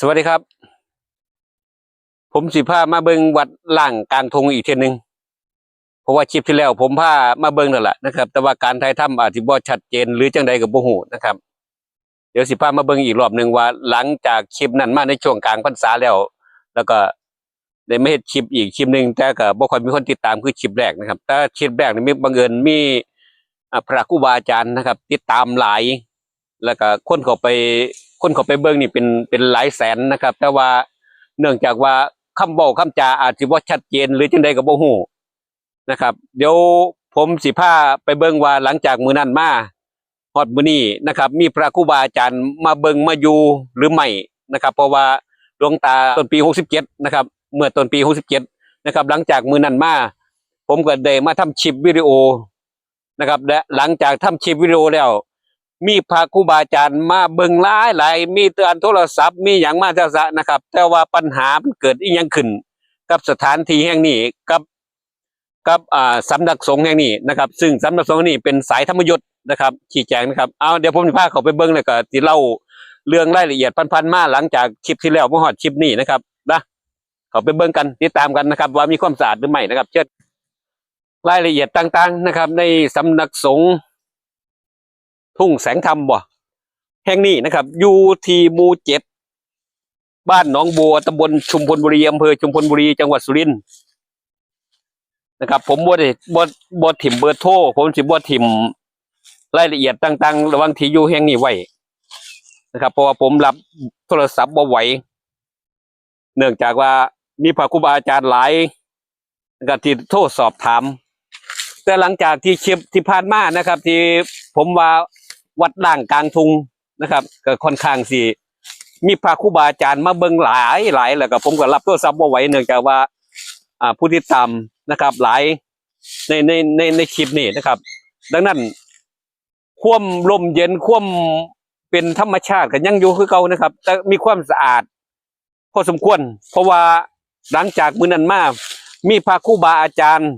สวัสดีครับ ผมสิพามาเบิงวัดล่างกลางทงอีกเทียหนึงเพราะว่าคลิปที่แล้ว ผมพามาเบิงนั่นแหละนะครับ แต่ว่าการถ่ายทำอาจจะบ่ชัดเจนหรือจังใดกับบ่ฮู้นะครับ เดี๋ยวสิพามาเบิงอีกรอบหนึ่งว่า หลังจากคลิปนั้นมาในช่วงกลางพรรษาแล้ว แล้วก็ได้ไม่เฮ็ดคลิปอีกคลิปหนึ่งแต่ก็บ่ค่อยมีคนติดตามคือคลิปแรกนะครับแต่คลิปแรกนี่มีบังเอิญมีพระครูบาอาจารย์นะครับ ติดตามหลาย แล้วก็คนเขาไป คนเขาไปเบิ่งนี่เป็นเป็นหลายแสนนะครับ แต่ว่าเนื่องจากว่าคำบอกคำจาอาจจะบ่ชัดเจนหรือจังใดก็บ่ฮู้นะครับ เดี๋ยวผมสิพาไปเบิ่งว่าหลังจากมือนั้นมาฮอดมือนี้นะครับ มีพระครูบาอาจารย์มาเบิ่งมาอยู่หรือไม่นะครับ เพราะว่าหลวงตาต้นปี67นะครับ เมื่อต้นปี67นะครับ หลังจากมือนั้นมาผมก็ได้มาทำคลิปวิดีโอนะครับ และหลังจากทำคลิปวิดีโอแล้ว มีพระครูบาอาจารย์มาเบิ่งหลายหลายมีเตือนโทรศัพท์มีอย่างมาจะสะนะครับ แต่ว่าปัญหามันเกิดอีหยังขึ้น กับสถานที่แห่งนี้กับกับอ่าสำนักสงฆ์แห่งนี้นะครับ ซึ่งสำนักสงฆ์นี้เป็นสายธรรมยุทธ์นะครับชี้แจงนะครับเอาเดี๋ยวผมจะพาเขาไปเบิ่งเลยก็สิเล่าเรื่องรายละเอียดพันๆมาหลังจากคลิปที่แล้วมาฮอดคลิปนี้นะครับนะเขาไปเบิ่งกันติดตามกันนะครับ ว่ามีความสะอาดหรือไม่นะครับ เช่นรายละเอียดต่างๆนะครับ ในสำนักสงฆ์ ทุ่งแสงธรรมบ่แห่งนี้นะครับอยู่ที่หมู่เจ็ดบ้านหนองบัวตำบลชุมพลบุรีอำเภอชุมพลบุรีจังหวัดสุรินทร์นะครับ ผมบ่ได้บ่บ่ถิ่มเบอร์โทรผมสิบ่ถิ่มรายละเอียดต่างๆ ระว่างที่อยู่แห่งนี้ไว้นะครับ เพราะว่าผมรับโทรศัพท์บ่ไหวเนื่องจากว่ามีพระครูบาอาจารย์หลายนะครับที่โทรสอบถาม แต่หลังจากที่คลิปที่ผ่านมานะครับ ที่ผมว่า วัดล่างกลางทุงนะครับ ก็ค่อนข้างสิมีพระครูบาอาจารย์มาเบิ่งหลายหลายแล้วก็ผมก็รับโทรศัพท์บ่ไหวเนื่องจากว่า อ่าผู้ที่ตามนะครับ หลายในในในในคลิปนี้นะครับ ดังนั้น ความลมเย็นความเป็นธรรมชาติก็ยังอยู่คือเก่านะครับ แต่มีความสะอาดพอสมควร เพราะว่าหลังจากมื้อนั้นมามีพระครูบาอาจารย์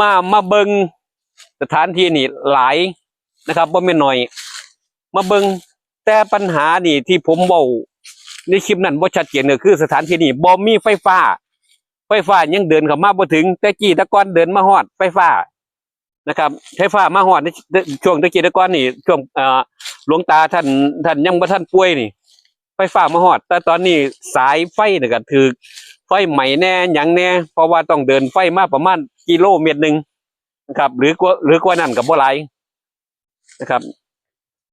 มามาเบิงสถานที่นี่หลาย นะครับบ่แม่นน้อย มาเบิงแต่ปัญหานี่ที่ผมเว้าในคลิปนั้นบ่ชัดเจนก็คือสถานที่นี่บ่มีไฟฟ้า ไฟฟ้ายังเดินเข้ามาบ่ถึง แต่กี้ตะกอนเดินมาฮอดไฟฟ้านะครับไฟฟ้ามาฮอดในช่วงตะกี้ตะกอนนี่ช่วงเอ่อหลวงตาท่านท่านยังบ่ทันป่วยนี่ ไฟฟ้ามาฮอด แต่ตอนนี้สายไฟนี่ก็ถือไฟใหม่แน่หยังแน่เพราะว่าต้องเดินไฟมาประมาณกิโลเมตรหนึ่งนะครับ หรือกว่าหรือกว่านั้นกับบ่หลาย นะครับ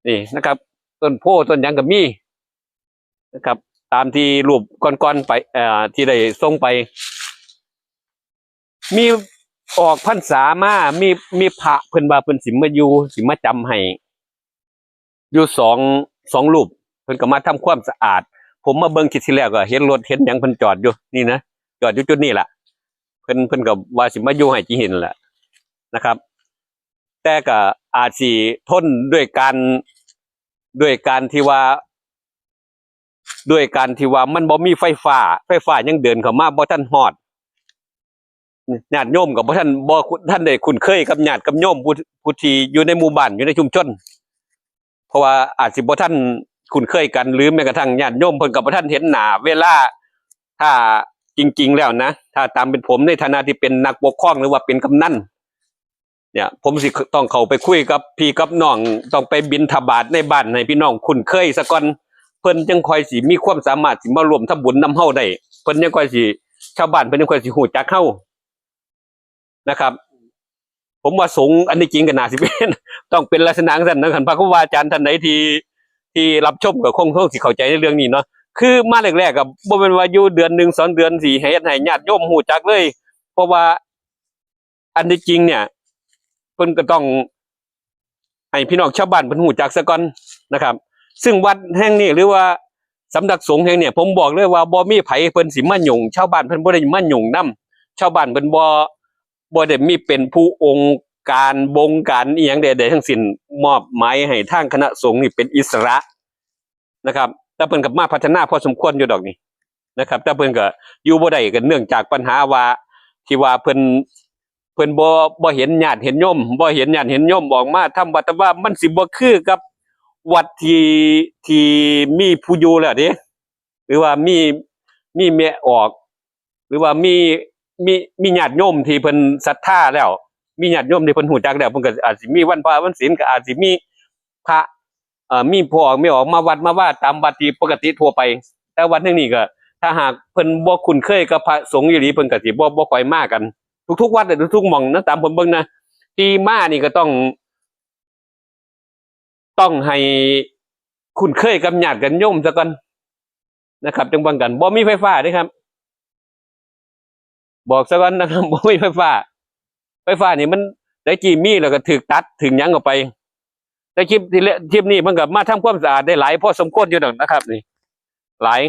นี่นะครับ ต้นโพต้นยังกับมีนะครับ ตามที่รูปก่อนๆไปเอ่อที่ได้ส่งไป มีออกพรรษามามีมีพระเพิ่นว่าเพิ่นสิมาอยู่สิมาจำให้อยู่สองสองรูปเพิ่นก็มาทำความสะอาด ผมมาเบิ่งคิดที่แล้วก็เห็นรถเห็นหยังเพิ่นจอดอยู่นี่นะจอดอยู่จุดนี้แหละเพิ่นเพิ่นก็ว่าสิมาอยู่ให้จีเห็นแหละนะครับ แต่ก็ อาจสิทนด้วยการด้วยการที่ว่า ด้วยการที่ว่ามันบ่มีไฟฟ้า ไฟฟ้ายังเดินเข้ามาบ่ทันฮอดญาติโยมกับบ่ทันบ่ท่านได้คุ้นเคยกับญาติกับโยมผู้ผู้ที่อยู่ในหมู่บ้านอยู่ในชุมชนเพราะว่าอาจสิบ่ท่านคุ้นเคยกันหรือแม้กระทั่งญาติโยมเพิ่นกับบ่ท่านเห็นหน้าเวลาถ้าจริง ๆ แล้วนะ ถ้าตามเป็นผมในฐานะที่เป็นนักปกครองหรือว่าเป็นกำนัน เนี่ยผมสิต้องเข้าไปคุยกับพี่กับน้องต้องไปบินทบาทในบ้านให้พี่น้องคุ้นเคยซะก่อนเพิ่นจังคอยสิมีความสามารถสิมารวมทำบุญนำเฮาได้เพิ่นยังคอยสิชาวบ้านเพิ่นยังคอยสิฮู้จักเฮานะครับ ผมว่าสงอันนี้จริงก็น่าสิเป็นต้องเป็นลักษณะนั้นนะคันพระครูบาอาจารย์ท่านไหนที่ที่รับชมก็คงคงสิเข้าใจในเรื่องนี้เนาะคือมาแรกๆก็บ่แม่นว่าอยู่เดือนหนึ่งสองเดือนสี่ให้ให้ญาติโยมฮู้จักเลย เพราะว่าอันที่จริงเนี่ย พิ่นก็ต้องให้พี่น้องชาวบ้านเพิ่นฮู้จักซะก่อนนะครับ ซึ่งวัดแห่งนี้หรือว่าสำนักสงฆ์แห่งเนี่ยผมบอกเลยว่าบ่มีไผเพิ่นสิมาหยงชาวบ้านเพิ่นบ่ได้มาหยงนํชาวบ้านเพิ่นบ่บ่ได้มีเป็นผู้องค์การบงการอีหยังใดๆทั้งสิ้นมอบหมายให้ทางคณะสงฆ์นี่เป็นอิสระนะครับแต่เพิ่นก็มาพัฒนาพอสมควรอยู่ดอกนี่นะครับแต่เพิ่นก็อยู่บ่ได้กันเนื่องจากปัญหาว่าที่ว่าเพิ่น พิ่นบ่บ่เห็นญาติเห็นโยมบ่เห็นญาติเห็นโยมออกมาทำวัดแต่ว่ามันสิบ่คือกับวัดที่ที่มีผู้อยู่แล้วเด้หรือว่ามีมีแม่ออก หรือว่ามีมีมีญาติโยมที่เพิ่นศรัทธาแล้ว มีญาติโยมที่เพิ่นหูจักแล้วเพิ่นก็อาจสิมีวันพระวันศีลก็อาจสิมีพระเอ่อมีพ่อไม่ออกมาวัดมาว่าตามวัดที่ปกติทั่วไป แต่วัดหนึงนี่ก็ ถ้าหากเพิ่นบ่คุ้นเคยกับพระสงฆ์อยู่ดีเพิ่นก็สิบ่บ่ค่อยมากัน ทุกๆวัดน่ะทุกๆหม่องนะตามผมเบิ่งนะที่มานี่ก็ต้อง ต้องให้คุ้นเคยกับญาติกันโยมซะก่อนนะครับจังบังกันบ่มีไฟฟ้าด้ครับ บอกซะก่อนนะครับบ่มีไฟฟ้า ไฟฟ้านี่มันได้กี่มีแล้วก็ถูกตัดถึงยังออกไปแต่คลิปที่เลคลิปนี้มันก็มาทำความสะอาดได้หลายพอสมควรอยู่ดอกนะครับ นี่ หลาย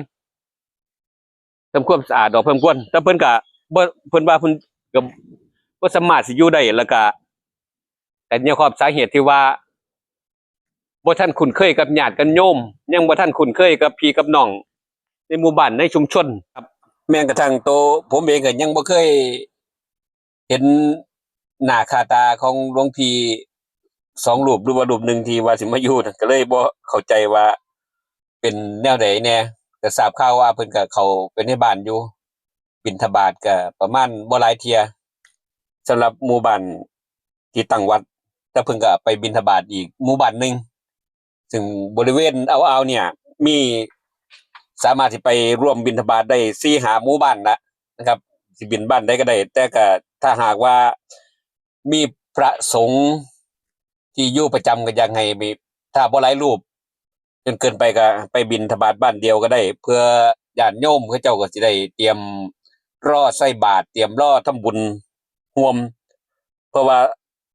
ทำความสะอาดดอกเพิ่มควรแต่เพิ่นก็บ่เพิ่นว่าเพิ่น ก็บ่สามารถสิอยู่ได้แล้วก็แต่เนี่ยความสาเหตุที่ว่าบ่ท่านคุ้นเคยกับญาติกันโยม ยังบ่ท่านคุ้นเคยกับพี่กับน้อง ในหมู่บ้านในชุมชนครับ แม้กระทั่งโตผมเองก็ยังบ่เคย เห็นหน้าคาตาของหลวงพี่สองรูปหรือว่ารูปหนึ่งที่ว่าสิมาอยู่นก็เลยบ่เข้าใจว่าเป็นแนวใดแน่ก็ทราบข่าวว่าเพิ่นก็เขาเป็นในบ้านอยู่ บิณฑบาตก็ประมาณบ่หลายเทียสำหรับหมู่บ้านที่ตั้งวัดแต่เพิ่นก็ไปบิณฑบาตอีกหมู่บ้านหนึ่งซึ่งบริเวณเอาเอาเนี่ย มีสามารถที่ไปร่วมบิณฑบาตได้สี่หาหมู่บ้านละนะครับสิบินบ้านได้ก็ได้ แต่ก็ถ้าหากว่ามีพระสงฆ์ที่อยู่ประจำก็ยังให้มีถ้าบ่หลายรูปจนเกินไปก็ไปบินทบาทบ้านเดียวก็ได้ เพื่อญาติโยมเขาเจ้าก็สิได้เตรียม รอใส่บาตรเตรียมรอทำบุญร่วม เพราะว่า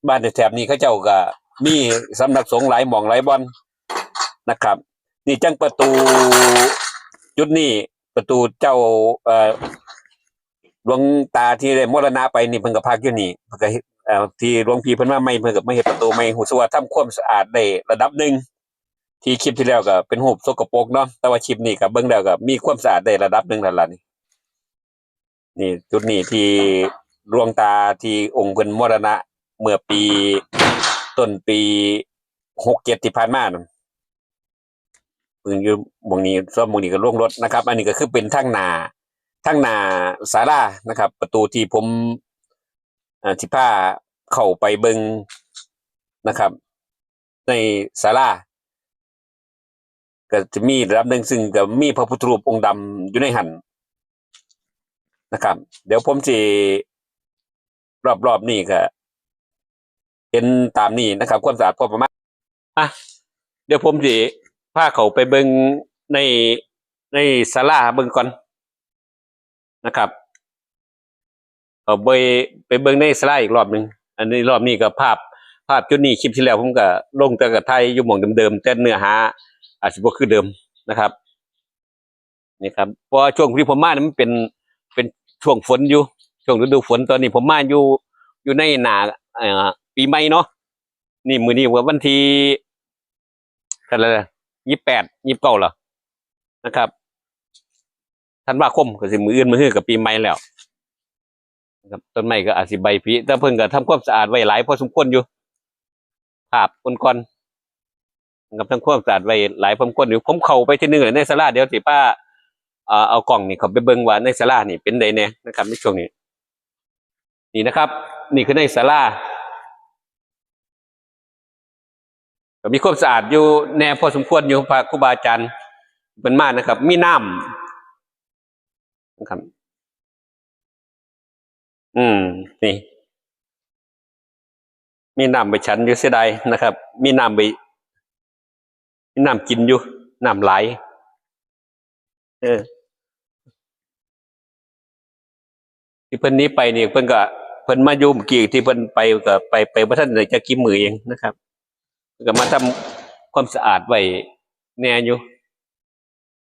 บ้านแถบนี้เขาเจ้าก็มีสำนักสงฆ์หลายหม่องหลายบ่อนนะครับ นี่จังประตูจุดนี้ประตูเจ้าเอ่อหลวงตาที่ได้มรณะไปนี่เพิ่นก็พักอยู่นี่เพิ่นก็เฮ็ดเอ่อที่หลวงพี่เพิ่นมาใหม่เพิ่นก็มาเฮ็ดประตูใหม่หูสึกว่าทำความสะอาดได้ระดับหนึ่งที่คลิปที่แล้วก็เป็นรูสกปรกเนาะแต่ว่าคลิปนี้ก็เบิ่งแล้วก็มีความสะอาดได้ระดับหนึ่งแล้วล่ะนี่ นี่จุดนี้ที่หลวงตาที่องค์เพิ่นมรณะ เมื่อปีต้นปี67ที่ผ่านมานั่นเพิ่งอยู่มงนี้ซ่อมหมงนี้ก็ล่วงรถนะครับ อันนี้ก็คือเป็นทางนาทั้งนาศาลานะครับ ประตูที่ผมอ่าที่ผ้าเข้าไปเบิงนะครับ ในศาลาก็จะมีระดับหนึ่งซึ่งก็มีพระพุทธรูปองค์ดำอยู่ในหัน นะครับ เดี๋ยวผมจะรอบๆนี่ก็เห็นตามนี้นะครับ ความสะอาดพอประมาณอะเดี๋ยวผมจะพาเขาไปเบิงในในศาลาเบิงก่อนนะครับเอาไปไปเบิงในสไลด์อีกรอบหนึ่งอันนี้รอบนี้ก็ภาพภาพจุดนี้คลิปที่แล้วผมก็ลงแต่กับไทยยู่หม่องเดิมๆแต่เนื้อหาอาจจะบ่คือเดิมนะครับนี่ครับเพราะช่วงที่ผมมานี่มันเป็น ช่วงฝนอยู่ ช่วงฤดูฝนตอนนี้ผมมาอยู่อยู่ในหนาปีใหม่เนาะนี่มือนี้ว่าวันที่ท่าไรยี่แปดยี่เก้าเหรอนะครับธันว่าคมก็สิมืออื่นมือฮื้อกับปีใหม่แล้วนะครับต้นไม้ก็อาจสิใบผลิแต่เพิ่นก็ทำความสะอาดไว้หลายพอสมควรอยู่ภาพก่อนๆนะครับทำความสะอาดไว้หลายพอสมควรอยู่ผมเข้าไปที่หนึงเลยในศาลาเดี๋ยวสิป้า เออเอากล่องนี่เขาไปเบิ่งว่าในศาลานี่เป็นใดแน่นะครับในช่วงนี้ นี่นะครับ นี่คือในศาลาก็มีความสะอาดอยู่แน่พอสมควรอยู่พระครูบาอาจารย์เป็นมากนะครับ มีน้ำนะครับ อืม นี่ มีน้ำไปฉันอยู่เสียดายนะครับ มีน้ำไปมีน้ำกินอยู่น้ำไหลเออ ที่เพิ่นนี้ไปเนี่ยเพิ่นก็เพิ่นมาอยู่เมื่อกี้ที่เพิ่นไปก็ไปไปบ่ทันได้จะกี่มือเองนะครับก็มาทำความสะอาดไว้แน่อยู่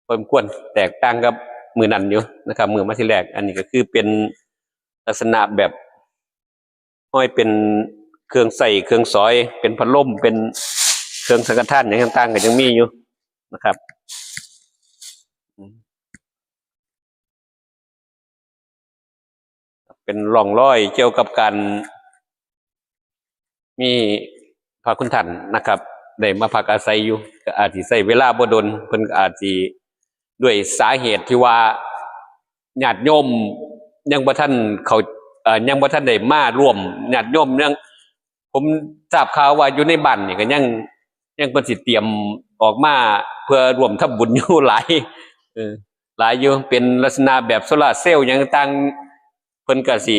พอสมควรแตกต่างกับมือนั้นอยู่นะครับ มือมาที่แรก อันนี้ก็คือเป็นลักษณะแบบห้อยเป็นเครื่องใส่เครื่องซอย เป็นพัดลมเป็นเครื่องสังฆทานอย่างต่างๆก็ยังมีอยู่นะครับอืม เป็นร่องรอยเกี่ยวกับการ มีพระคุณท่านนะครับได้มาพักอาศัยอยู่ก็อาจสิใช้เวลาบ่ดนเพิ่นอาจสิด้วยสาเหตุที่ว่าญาติโยมยังบ่ท่านเขาเอ่อยังบ่ท่านได้มาร่วมญาติโยมยังผมทราบข่าวว่าอยู่ในบ้านนี่ก็ยังยังเพิ่นสิเตรียมออกมาเพื่อร่วมทำบุญอยู่หลายเออหลายอยู่เป็นลักษณะแบบโซลาร์เซลล์หยังต่าง พิ่นก็สิ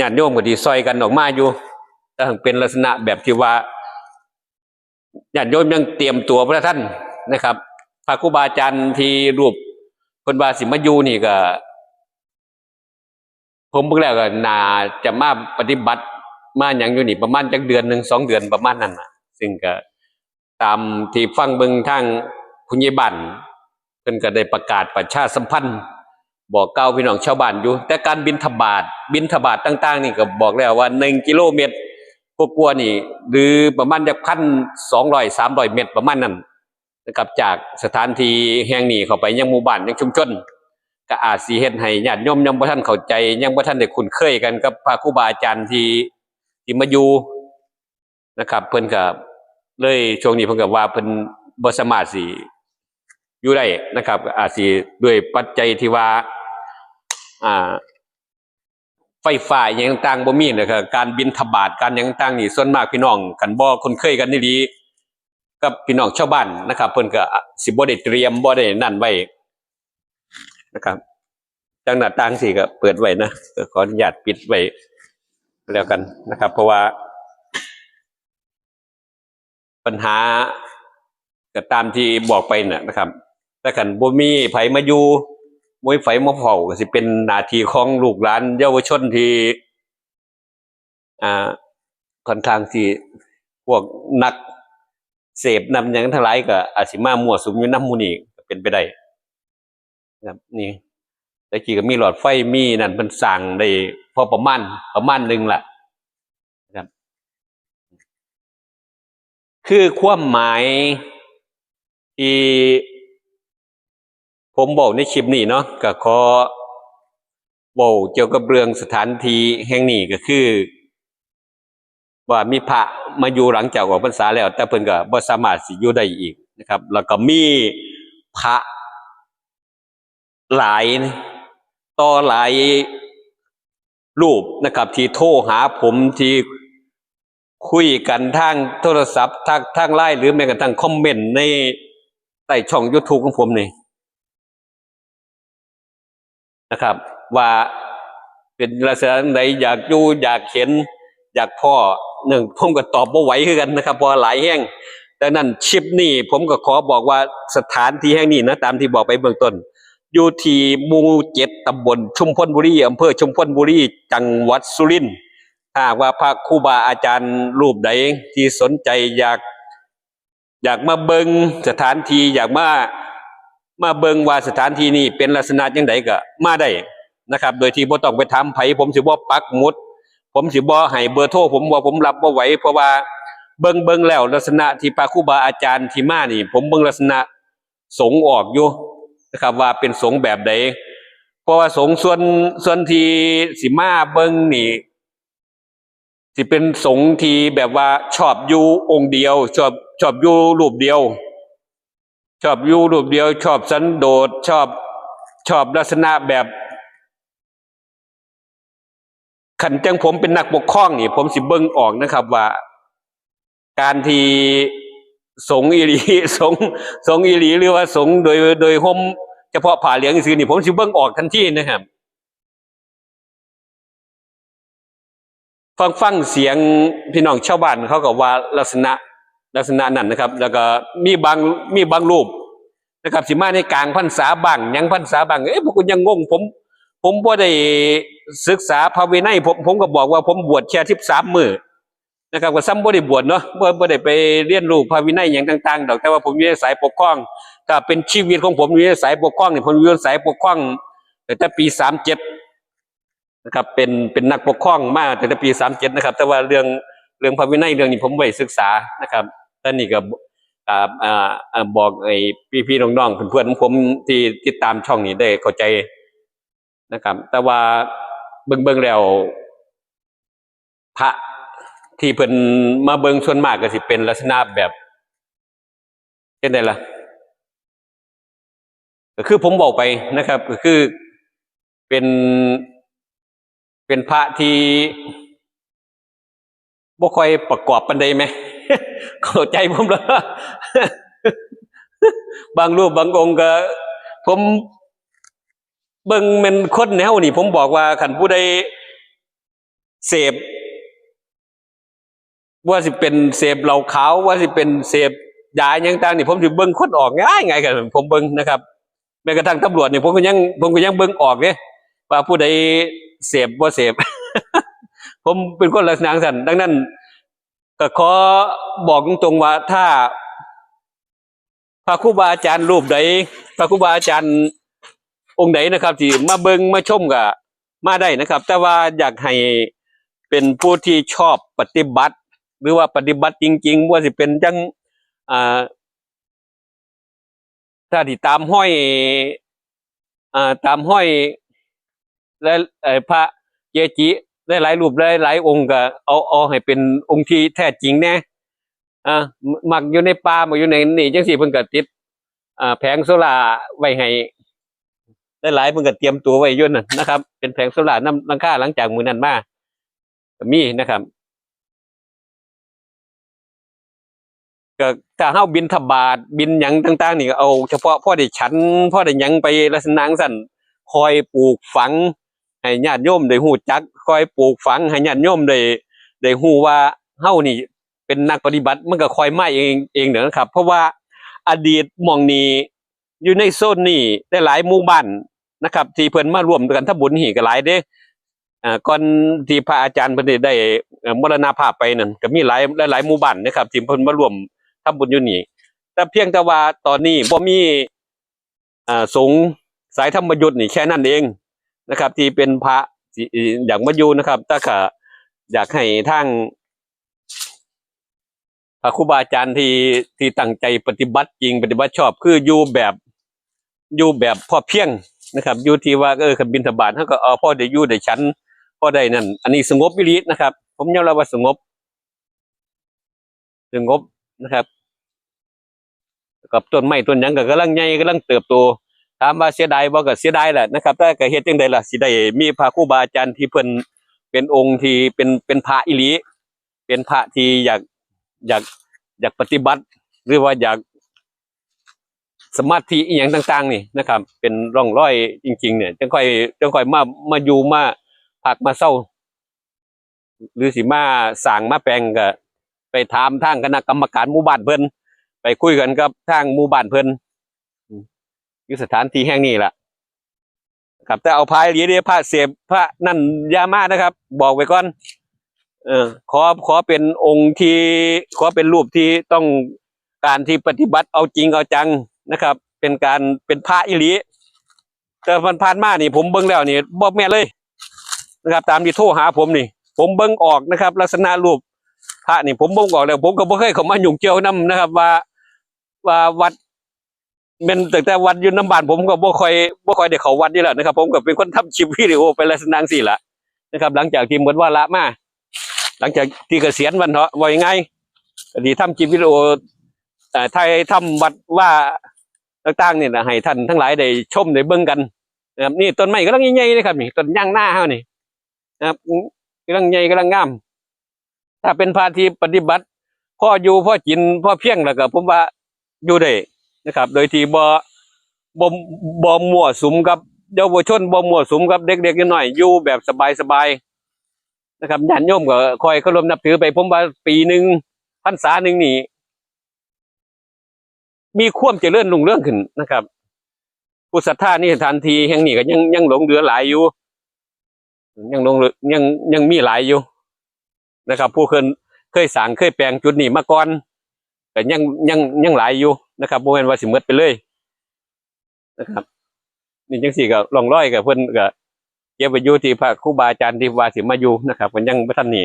ญาติโยมก็สิซอยกันออกมาอยู่แต่ถึงเป็นลักษณะแบบที่ว่าญาติโยมยังเตรียมตัวพระท่านนะครับพระครูบาอาจารย์ที่รูปคนบาสิมายูนี่ก็ ผมเพิ่งแล้วก็นาจะมาปฏิบัติมาอย่างอยู่นี่ประมาณจักเดือนหนึ่งสองเดือนประมาณนั้นนะซึ่งก็ตามที่ฟังเบิงทางคุณยายบันเพิ่นก็ได้ประกาศประชาสัมพันธ์ บอกเก้าพี่น้องชาวบ้านอยู่ แต่การบินทบาทบินทบาทต่าง ๆ นี่ก็บอกแล้วว่าหนึ่งกิโลเมตรกลัวนี่หรือประมาณจะพันสองร้อยสามร้อยเมตรประมาณนั้นนะครับจากสถานที่แห่งนี้เข้าไปยังหมู่บ้านยังชุมชนก็อาจสิเฮ็ดให้ญาติโยมยังบ่ทันเข้าใจ ยังบ่ทันได้คุ้นเคยกันกับพระครูบาอาจารย์ที่ที่มาอยู่นะครับ เพิ่นก็เลยช่วงนี้เพิ่นก็ว่าเพิ่นบ่สามารถสิอยู่ได้นะครับ อาจสิด้วยปัจจัยที่ว่า อ่าไฟฟ้ายอย่างต่างๆบ่มีนะครับการบินทบาทการหยังต่างๆนี่ส่วนมากพี่น้องกันบ่คนเคยกันนี่ดีกับพี่น้องชาวบ้านนะครับ เพิ่นก็สิบ่ได้เตรียมบ่ได้นั่นไว้นะครับจังหน้าต่างสิก็เปิดไว้นะขออนุญาตปิดไว้แล้วกันนะครับ เพราะว่า ปัญหาก็ตามที่บอกไปน่ะนะครับถ้าคันบ่มีไผมาอยู่ มวยไฟมาเผาก็สิเป็นหนาทีของลูกหลาน เยาวชนที่อ่าค่อนข้างที่พวกนักเสพนำอย่างทั้งหลายก็อาจสิมามั่วสุมอยู่น้ำมูนี่ก็เป็นไปได้นะครับนี่แต่กี้ก็มีหลอดไฟมีนั่นเป็นสั่งได้พอประมาณประมาณหนึ่งล่ะครับ คือความหมายที่ ผมบอกในคลิปนี้เนาะก็ขอบอกเกี่ยวกับเรื่องสถานที่แห่งนี้ก็คือ ว่ามีพระมาอยู่หลังจากออกพรรษาแล้ว แต่เพิ่นก็บ่สามารถสิอยู่ได้อีกนะครับ แล้วก็มีพระหลายต่อหลายรูปนะครับ ที่โทรหาผมที่คุยกันทางโทรศัพท์ทางทางไลน์หรือแม้กระทั่งคอมเมนต์ในใต้ช่อง YouTube ของผมนี่ นะครับ ว่าเป็นลักษณะใดอยากอยู่อยากเห็น อยากพ่อหนึ่งผมก็ตอบบ่าไหวคือกันนะครับพราะหลายแห่งดังนั้นชิปนี้ผมก็ขอบอกว่าสถานที่แห่งนี้นะตามที่บอกไปเบื้องต้น อยู่ที่หมู่เจ็ดตำบลชุมพลบุรีอำเภอชุมพลบุรีจังหวัดสุรินทร์หากว่าพระครูบาอาจารย์รูปใดที่สนใจอยาก อยากมาเบิงสถานที่อยากมา มาเบิงว่าสถานที่นี้เป็นลักษณะจังไดก็มาได้นะครับ โดยที่บ่ต้องไปถามไผผมสิบ่ปักหมุด ผมสิบ่ให้เบอร์โทรผมว่าผมรับบ่ไหวเพราะว่าเบิงเบิงแล้วลักษณะที่พระครูบาอาจารย์ที่มานี่ ผมเบิงลักษณะสงออกอยู่นะครับ ว่าเป็นสงแบบใดเพราะว่าสงส่วนส่วนที่สิมาเบิงนี่สิเป็นสงที่แบบว่าชอบอยู่องค์เดียว ชอบชอบอยู่รูปเดียว ชอบอยู่รูปเดียว ชอบสันโดษชอบชอบลักษณะแบบขันจังผมเป็นนักปกครองนี่ ผมสิเบิ่งออกนะครับ ว่า การที่สงอีหลีสงสงอีหลีหรือว่าสงโดยโดยห่มเฉพาะผ่าเหลืองซื่อนี่ผมสิเบิ่งออกทันทีนะครับฟังฟังเสียงพี่น้องชาวบ้านเขาก็ว่าลักษณะ ลักษณะนั้นนะครับ แล้วก็มีบางมีบางรูปนะครับสิมาในกลางพรรษาบางยังพรรษาบางเอ๊ะพวกคุณยังงงผม ผมบ่ได้ศึกษาพระวินัยผมผมก็บอกว่าผมบวชแค่13มื้อนะครับก็ซ้ำบ่ได้บวชเนาะบ่บ่ได้ไปเรียนรู้พระวินัยหยังต่างๆดอกแต่ว่าผมอยู่ในสายปกครองถ้าเป็นชีวิตของผมอยู่ในสายปกครองเนี่ยผมอยู่ในสายปกครองแตั้งแต่ปี37นะครับเป็นเป็นนักปกครองมาตั้งแต่ปีสามเจ็ดนะครับ แต่ว่าเรื่องเรื่องพระวินัยเรื่องนี้ผมไม่ศึกษานะครับ แต่นี่ก็ออบอกไอ้พี่พี่ๆน้องๆเพื่อนๆของผมที่ติดตามช่องนี้ได้เข้าใจนะครับ แต่ว่าเบิ่งเบิ่งแล้ว พระที่เพิ่นมาเบิ่งส่วนมากก็สิเป็นลักษณะแบบเป็นไงล่ะก็คือผมบอกไปนะครับ ก็คือเป็นเป็นพระที่บ่ค่อยประกอบปันใดไหม เข้าใจผมแล้วบางรูปบางองค์ก็ ผมเบิ่งเป็นคนแนวนี่ ผมบอกว่าขันผู้ใดเสพว่าสิเป็นเสพเหล้าขาวว่าสิเป็นเสพยาอย่างต่างนี่ผมสิเบิ่งคนออกง่ายไงกันผมเบิ่งนะครับแม้กระทั่งตำรวจนี่ผมก็ยังผมก็ยังเบิ่งออกเนี่ยว่าผู้ใดเสพบ่าเสพผมเป็นคนลักษณะสั่นดังนั้น ก็ขอบอกตรงๆว่าถ้าพระครูบาอาจารย์รูปใดพระครูบาอาจารย์องค์ใดนะครับ ที่มาเบิงมาชมก็มาได้นะครับ แต่ว่าอยากให้เป็นผู้ที่ชอบปฏิบัติ หรือว่าปฏิบัติจริง ๆ ว่าสิเป็นจังอ่าถ้าที่ตามห้อยอ่าตามห้อยและพระเจจิ หลายๆรูปหลายองค์ก็เอาเอาให้เป็นองค์ที่แท้จริงแน่อ่าหมักอยู่ในป่าหมักอยู่ในนี่จังสี่เพิ่นก็ติดอ่าแผงโซล่าไว้ให้หลายเพิ่นก็เตรียมตัวไว้ยู่นนะครับ เป็นแผงโซล่าร์นำหลังคาหลังจากมือนั้นมามีนะครับก็ถ้าเฮาบินทบาทบินหยังต่าง ๆ นี่ก็เอาเฉพาะพ่อได้ฉันพ่อได้หยังไปลักษณะสั่นคอยปลูกฝัง ให้ญาติโยมได้ฮู้จักคอยปลูกฝังให้ญาติโยมได้ได้ฮู้ว่าเฮานี่เป็นนักปฏิบัติมันก็คอยมาเองเองเด้อนะครับ เพราะว่าอดีตมองนี้อยู่ในโซนนี้ได้หลายหมู่บ้านนะครับ ที่เพิ่นมาร่วมกันทำบุญหีก็หลายเด้อ่าก่อนที่พระอาจารย์เพิ่นได้ได้มรณภาพไปนั่นก็มีหลายหลายหมู่บ้านนะครับที่เพิ่นมาร่วมทำบุญอยู่นี่แต่เพียงแต่ว่าตอนนี้บ่มีอ่าสงสายธรรมยุทธ์นี่แค่นั้นเอง นะครับ ที่เป็นพระที่อยากมาอยู่นะครับ ถ้าก็อยากให้ทางพระครูบาอาจารย์ที่ที่ตั้งใจปฏิบัติจริงปฏิบัติชอบ คืออยู่แบบอยู่แบบพอเพียงนะครับอยู่ที่ว่าเออขันบินทบาทเขาก็เอาพ่อได้อยู่ได้ฉันพ่อได้นั่น อันนี้สงบวิรินะครับ ผมยอมรับว่าสงบสงบนะครับ กับต้นไม้ต้นยังก็กำลังใหญ่กำลังเติบโต ถามว่าเสียดายบ่ก็เสียดายแหละนะครับแต่ก็เฮ็ดจังไดล่ะสิได้มีพระครูบาอาจารย์ที่เพิ่นเป็นองค์ที่เป็นเป็นพระอิริเป็นพระที่อยากอยากอยากปฏิบัติ หรือว่าอยากสมาธิอหย่างต่าง ๆ นี่นะครับ เป็นร่องรอยจริง ๆ เนี่ยจังค่อยจังค่อยมามาอยู่มาพักมาเศร้า หรือสิมาสั่งมาแปลงก็ไปถามทางคณะกรรมการหมู่บ้านเพิ่นไปคุยกันกับทางหมู่บ้านเพิ่น อยู่สถานที่แห่งนี้ล่ะ ครับแต่เอาพายเหรียญพระเสพพระนั่นยามานะครับ บอกไว้ก่อน เออขอขอเป็นองค์ที่ขอเป็นรูปที่ต้องการที่ปฏิบัติเอาจริงเอาจังนะครับ เป็นการเป็นพระอิริแต่มันผ่านมานี่ ผมเบิ้งแล้วนี่บอกแม่เลยนะครับ ตามที่โทรหาผมนี่ ผมเบิ้งออกนะครับ ลักษณะรูปพระนี่ผมเบิ้งออกแล้วผมก็บ่เคยเข้ามาหยุ่งเกี่ยวนํนะครับ ว่าว่าวัด เป็นแต่แต่วัดอยู่น้ำบ้านผมก็บ่ค่อยบ่ค่อยได้เข้าวัดนี่แหละนะครับ ผมก็เป็นคนทำคลิปวิดีโอไปลักษณะสี่ละนะครับ หลังจากที่หมดวาระมาหลังจากที่เกษียณวันเถาะว่ายังไงก็ดีทำคลิปวิดีโอแต่ไทยทำวัดว่าต่างๆเนี่ยนะให้ท่านทั้งหลายได้ชมได้เบิ่งกันนะครับนี่ต้นไม้กำลังใหญ่ๆเลยครับนี่ต้นย่างหน้าเฮานี่นะครับกำลังใหญ่กำลังงาม ถ้าเป็นพาที่ปฏิบัติ พ่ออยู่พ่อกินพ่อเพียงแล้วก็ผมว่าอยู่ได้ นะครับ โดยที่บ่บ่บ่มั่วสุมกับเยาวชนบ่มั่วสุมกับเด็กๆน้อยๆอยู่แบบสบายๆนะครับญาติโยมก็คอยเคารพนับถือไปผมว่าปีหนึ่งพรรษาหนึ่งนี่มีความเจริญรุ่งเรื่องขึ้นนะครับผู้ศรัทธานี่สถานทีแห่งนี้ก็ยังยังหลงเหลือหลายอยู่ ยังหลงยังยังมีหลายอยู่นะครับ ผู้เคยเคยสางเคยแปลงจุดนี้มาก่อนแต่ยังยังยังหลายอยู่ นะครับโมเห็นว่าสิมดไปเลยนะครับนี่จังสี่ก็ลองร้อยกับเพิ่นก็เก็บไปอยู่ที่พระครูบาอาจารย์ที่วาสิมาอยู่นะครับมันยังบ่ทันนี่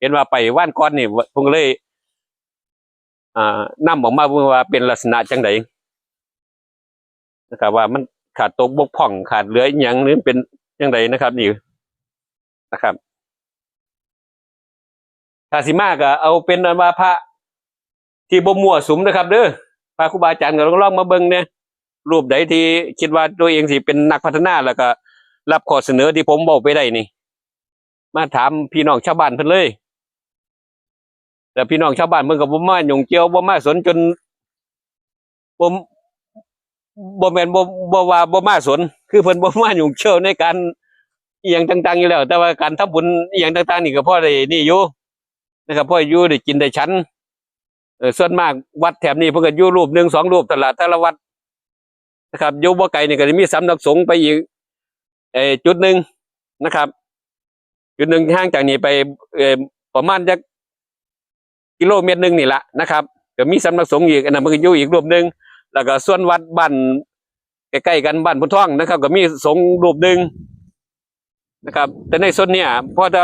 เห็นว่าไปว่านก้อนนี่เพิ่งเลยอ่านำออกมาว่าเป็นลักษณะจังไดนะครับ ว่ามันขาดตกบกพร่องขาดเหลืออหยังหรือเป็นจังไดนะครับนี่นะครับถ้าสิมาก็เอาเป็นอันว่าพระที่บ่มั่วสุมนะครับเด้อ พระครูบาอาจารย์ก็ลองมาเบิ่งเนี่ยรูปใดที่คิดว่าตัวเองสิเป็นนักพัฒนาแล้วก็ รับข้อเสนอที่ผมบอกไปได้นี่ มาถามพี่น้องชาวบ้านเพิ่นเลย แต่พี่น้องชาวบ้านเพิ่นก็บ่มาหยุ่งเกี่ยวบ่มาสนจนบ่บ่แม่นบ่บ่ว่าบ่มาสน คือเพิ่นบ่มาหยุ่งเกี่ยวในการอีหยังต่างๆอยู่แล้ว แต่ว่าการทำบุญอีหยังต่างๆ นี่ก็พอได้นี่อยู่นะครับพ่ออยู่ได้กินได้ชั้น ออส่วนมากวัดแถบนี้เพิ่นก็อยู่รูปหนึ่งสองรูปตลาดแต่ละวัดนะครับอยู่บ่ไกลนี่ก็จะมีสำนักสงฆ์ไปอีกเออจุดหนึ่งนะครับ จุดหนึ่งห่างจากนี้ไปเออประมาณจักกิโลเมตรหนึ่งนี่ละนะครับก็มีสำนักสงฆ์อีกอันนั้นมันก็อยู่อีกรูปหนึ่งแล้วก็ส่วนวัดบ้านใกล้ๆกันบ้านพุทท่องนะครับ ก็มีสงฆ์รูปหนึ่งนะครับ แต่ในส่วนเนี้ยพอจะ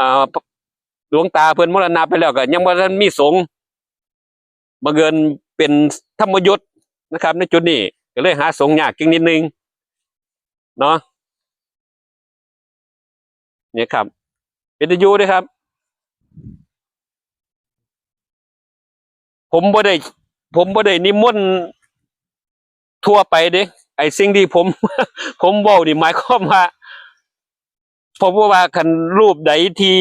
อ่า หลวงตาเพิ่นมรณะไปแล้วก็ยังบ่ทันมีสงฆ์บังเอิญเป็นธรรมยุทธนะครับ ในจุดนี้ก็เลยหาสงฆ์ยากจริงนิดนึงเนาะเนี่ยครับ เป็นอายุด้วยครับ ผมบ่ได้ ผมบ่ได้นิมนต์ทั่วไปเด้ไอ้สิ่งที่ผม ผมเว้านี่หมายความว่าผมว่าคันรูปใดที่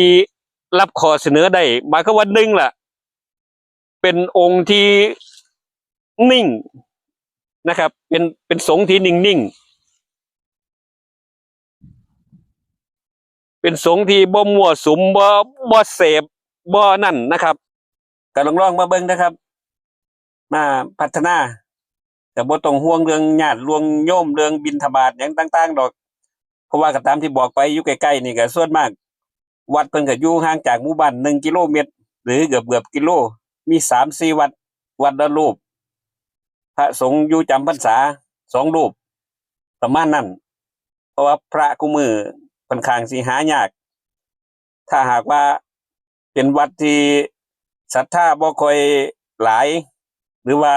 รับขอเสนอได้หมายความว่าหนึ่งล่ะ เป็นองค์ที่นิ่งนะครับ เป็นเป็นสงฆ์ที่นิ่งๆเป็นสงฆ์ที่บ่มั่วสุมบ่บ่เสพบ่นั่นนะครับก็ลองลองมาเบิ่งนะครับ มาพัฒนาแต่บ่ต้องห่วงเรื่องญาติรวงโยมเรื่องบิณฑบาตหยังต่าง ๆ ดอก เพราะว่าก็ตามที่บอกไปอยู่ใกล้ๆนี่ก็ส่วนมาก วัดเพิ่นก็อยู่ห่างจากหมู่บ้านหนึ่งกิโลเมตร หรือเกือบเกือบกิโล มีสามสี่วัด วัดละรูป พระสงฆ์อยู่จำพรรษาสองรูป ประมาณนั้น เพราะว่าพระกุมือค่อนข้างสิหายาก ถ้าหากว่าเป็นวัดที่ศรัทธาบ่ค่อยหลาย หรือว่า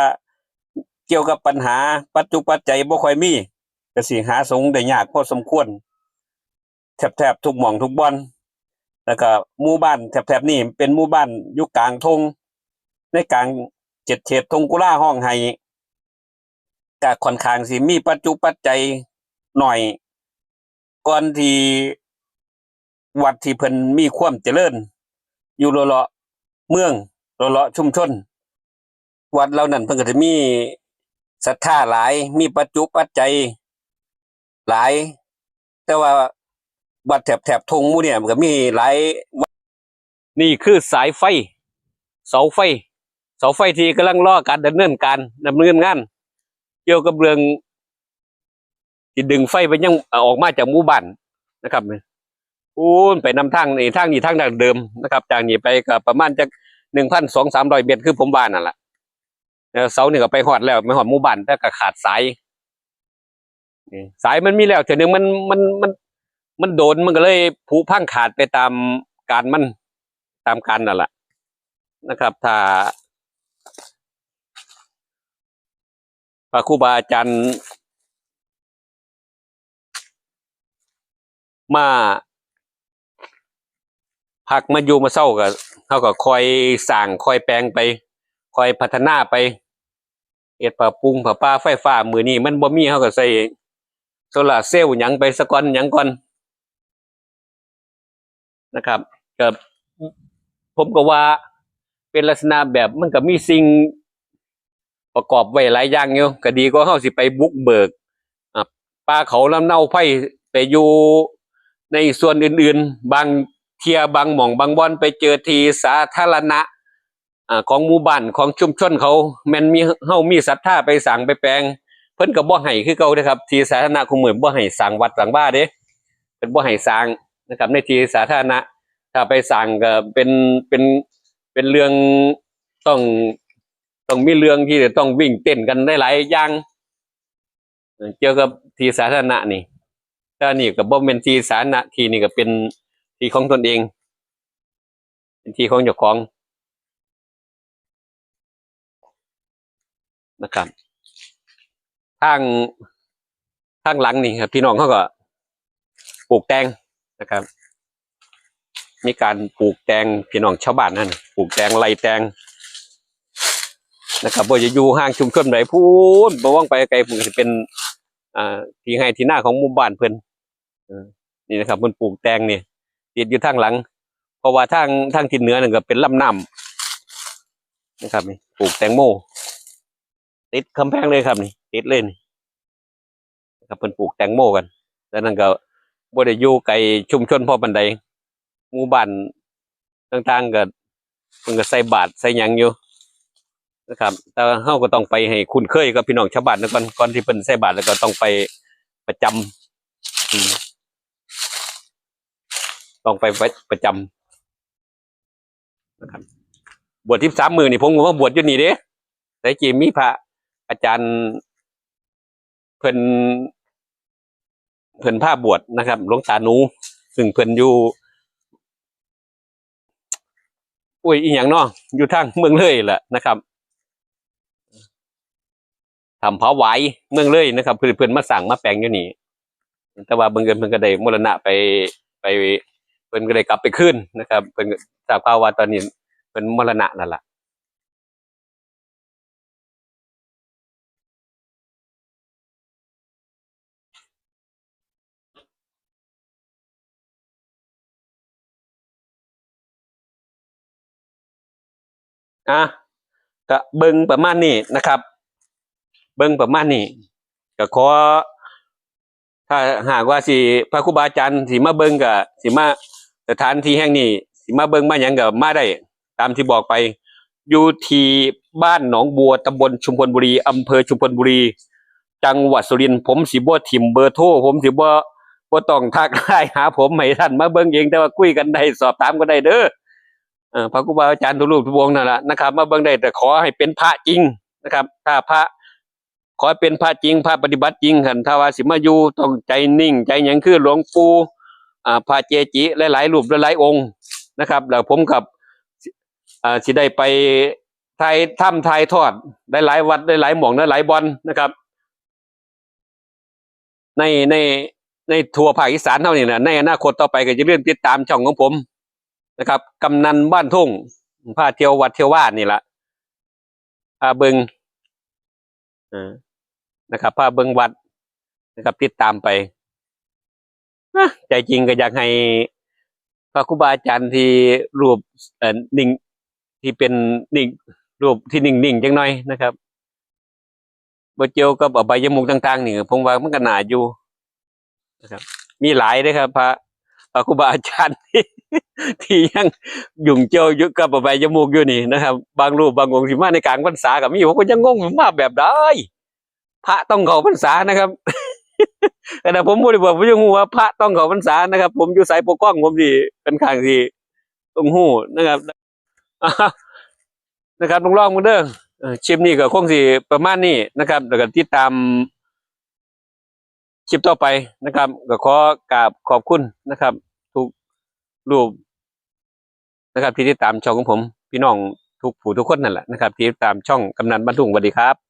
เกี่ยวกับปัญหาปัจจุปัจจัยบ่ค่อยมีก็สิหาสงฆ์ได้ยากพอสมควรแทบๆทุกหม่องทุกบ่อน แล้วก็หมู่บ้านแถบๆนี้เป็นหมู่บ้านอยู่กลางทงในกลางเจ็ดเฉดทงกุล่าห้องไห้ก็ค่อนข้างสิมีปัจจุปัจจัยหน่อย ก่อนที่วัดที่เพิ่นมีความเจริญ อยู่เลาะเมืองเลาะชุมชน วัดเหล่านั้นเพิ่นก็จะมีศรัทธาหลายมีปัจจุปัจจัยหลาย แต่ว่า วัดแถบแถบๆทงมู่เนี่ยมันก็มีหลายนี่คือสายไฟ เสาไฟ เสาไฟที่กำลังรอการดำเนินการดำเนินงาน เกี่ยวกับเรื่องที่ดึงไฟไปยังออกมาจากหมู่บ้านนะครับอูนไปนำทางนี่ทางนี้ทางดังเดิมนะครับ จากนี้ไปก็ประมาณจากหนึ่งพันสองสามร้อยเมตรคือผมบ้านนั่นแหละเสานี่ก็ไปหอดแล้วไม่หอดหมู่บ้านแต่ก็ขาดสายสายมันมีแล้วเถอะนึงมันมันมัน มันโดนมันก็เลยผุพังขาดไปตามการมันตามการนั่นแหละนะครับ ถ้าพระครูบาอาจารย์มาพักมาอยู่มาเศร้าก็เขาก็คอยสร้างคอยแปลงไป คอยพัฒนาไป เอ็ดปรับปรุงผ้าป้าไฟฟ้ามือนี้มันบ่มีเขาก็ใส่โซลาเซลล์ยังไปสะก่อนยังก่อน นะครับกับผมก็ว่าเป็นลักษณะแบบมันก็มีสิ่งประกอบไว้หลายอย่างอยู่ก็ดีก็เฮาสิไปบุกเบิกป่าเขาลำเนาไผ่ไปอยู่ในส่วนอื่นๆ บางเทียบางหม่องบางบอนไปเจอทีสาธารณะของหมู่บ้านของชุมชนเขาแม่นมีเฮามีศรัทธาไปสั่งไปแปลง เพิ่นก็บ่ให้คือเก่าเด้ครับ ทีสาธารณะของเหมืองบ่ให้สร้างวัดสร้างบ้านเด้เพิ่นบ่ให้สร้าง นะครับในที่สาธารณะ ถ้าไปสร้างก็เป็นเป็นเป็นเรื่องต้องต้องมีเรื่องที่จะต้องวิ่งเต้นกันได้หลายอย่างเอ่อกี่ยวกับที่สาธารณะนี่ถ้านี่ก็บ่แม่นที่สาธารณะที่นี่ก็เป็นที่ของตนเอง เป็นที่ของเจ้าของนะครับทางทางหลังนี่ครับพี่น้องเขาก็ปลูกแตง นะครับ มีการปลูกแตงพี่น้องชาวบ้านนั่นปลูกแตงไล่แตงนะครับบ่จะอยู่ห่างชุมชนไหนพูนบ่ว่างไปไกลพุ่นก็สิเป็นอ่าที่ให้ที่หน้าของหมู่บ้านเพิ่นเออนี่นะครับเพิ่นปลูกแตงนี่ติดอยู่ทางหลัง เพราะว่าทางทางทิศเหนือนั่นก็เป็นลำน้ำนะครับนี่ปลูกแตงโมติดกำแพงเลยครับนี่ติดเลยนี่นะครับเพิ่นปลูกแตงโมกัน แล้วนั่นก็ บ่ได้อยู่ไกลชุมชนพ่อบันไดหมู่บ้านต่างๆก็เพิ่นก็ใส่บาตรใส่หยังอยู่นะครับ แต่เฮาก็ต้องไปให้คุ้นเคยกับพี่น้องชาวบ้านนะก่อนก่อนที่เพิ่นใส่บาตรแล้วก็ต้องไปประจำอืมต้องไปประจำนะครับ บวชที่สามมือนี่ผมก็ว่าบวชอยู่นี่เด้แต่จีมีพระอาจารย์เพิ่น เพิ่นผ้าบวชนะครับหลวงตาหนู ซึ่งเพิ่นอยู่อุ้ยอีหยังเนาะอยู่ทางเมืองเลยแหละนะครับทำเผาไหวายเมืองเลยนะครับเพิ่นเพิ่นมาสั่งมาแปลงอยู่นี่แต่ว่าเบิ่งเอิญเพิ่นก็ได้มรณะไปไปเพิ่นก็ได้กลับไปขึ้นนะครับเพิ่นทราบข่าวว่าตอนนี้เพิ่นมรณะนั่นล่ะ อะก็เบิ่งประมาณนี้นะครับ เบิ่งประมาณนี้ก็ขอ ถ้าหากว่าสิพระครูบาอาจารย์สิมาเบิ่งก็สิมาสถานที่แห่งนี้สิมาเบิ่งมาหยังก็มาได้ ตามที่บอกไปอยู่ที่บ้านหนองบัวตำบลชุมพลบุรีอำเภอชุมพลบุรี จังหวัดสุรินทร์ผมสิบ่ถิ่มเบอร์โทรผมสิบ่บ่ต้องทักทายหา ผมให้ท่านมาเบิ่งเองแต่ว่าคุยกันได้สอบถามก็ได้เด้อ พระครูบาอาจารย์ทุกรูปทุกวงนั่นแหละนะครับ มาเบิ่งไดแต่ขอให้เป็นพระจริงนะครับ ถ้าพระขอให้เป็นพระจริงพระปฏิบัติจริงคันถ้าวาสิมาอยู่ต้องใจนิ่ง ใจยังคือหลวงปู่อ่าพระเจจิหลายๆรูปหลายๆองค์นะครับแล้วผมกับอ่าสิได้ไปไทยถ้ำไทยทอดได้หลายวัดได้หลายหม่องได้หลายบอนนะครับ ในในในทัวร์ภาคอีสานเท่านี้นะในอนาคตต่อไปก็จะเลื่อนติดตามช่องของผม นะครับกำนันบ้านทุ่งพาเที่ยววัดเที่ยวว่านี่ละพาเบิงนะครับพาเบิงวัดนะครับติดตามไปใจจริงก็อยากให้พระครูบาอาจารย์ที่รูปเอ่อนิ่งที่เป็นนิ่งรูปที่นิ่งๆจังหน่อยนะครับบ่เจียวกับอบายมุกต่างๆนี่ผมว่ามันก็น่าอยู่นะครับ มีหลายเด้อครับ พระพระครูบาอาจารย์ที่ ที่ยังยุ่งเจียวยู่กับอบยมุกอยู่นี่นะครับ บางรูปบางองค์ที่มาในกลางพรรษากับมีผมก็ยังงงอยู่มาแบบใดพระต้องเขาพรรษานะครับแต่ผมบ่ได้บอกผมยังฮู้ว่าพระต้องเขาพรรษานะครับ ผมอยู่สายปกครองผมที่เป็นข้างที่ต้องฮู้นะครับนะครับลองลองมึงเด้อเอ่อคลิปนี้ก็คงสิประมาณนี้นะครับแล้วก็ติดตามคลิปต่อไปนะครับ ก็ขอกราบขอบคุณนะครับ รูปนะครับที่ติดตามช่องของผม พี่น้องทุกผู้ทุกคนนั่นแหละนะครับ ที่ติดตามช่องกำนันบรรทุงสวัสดีครับ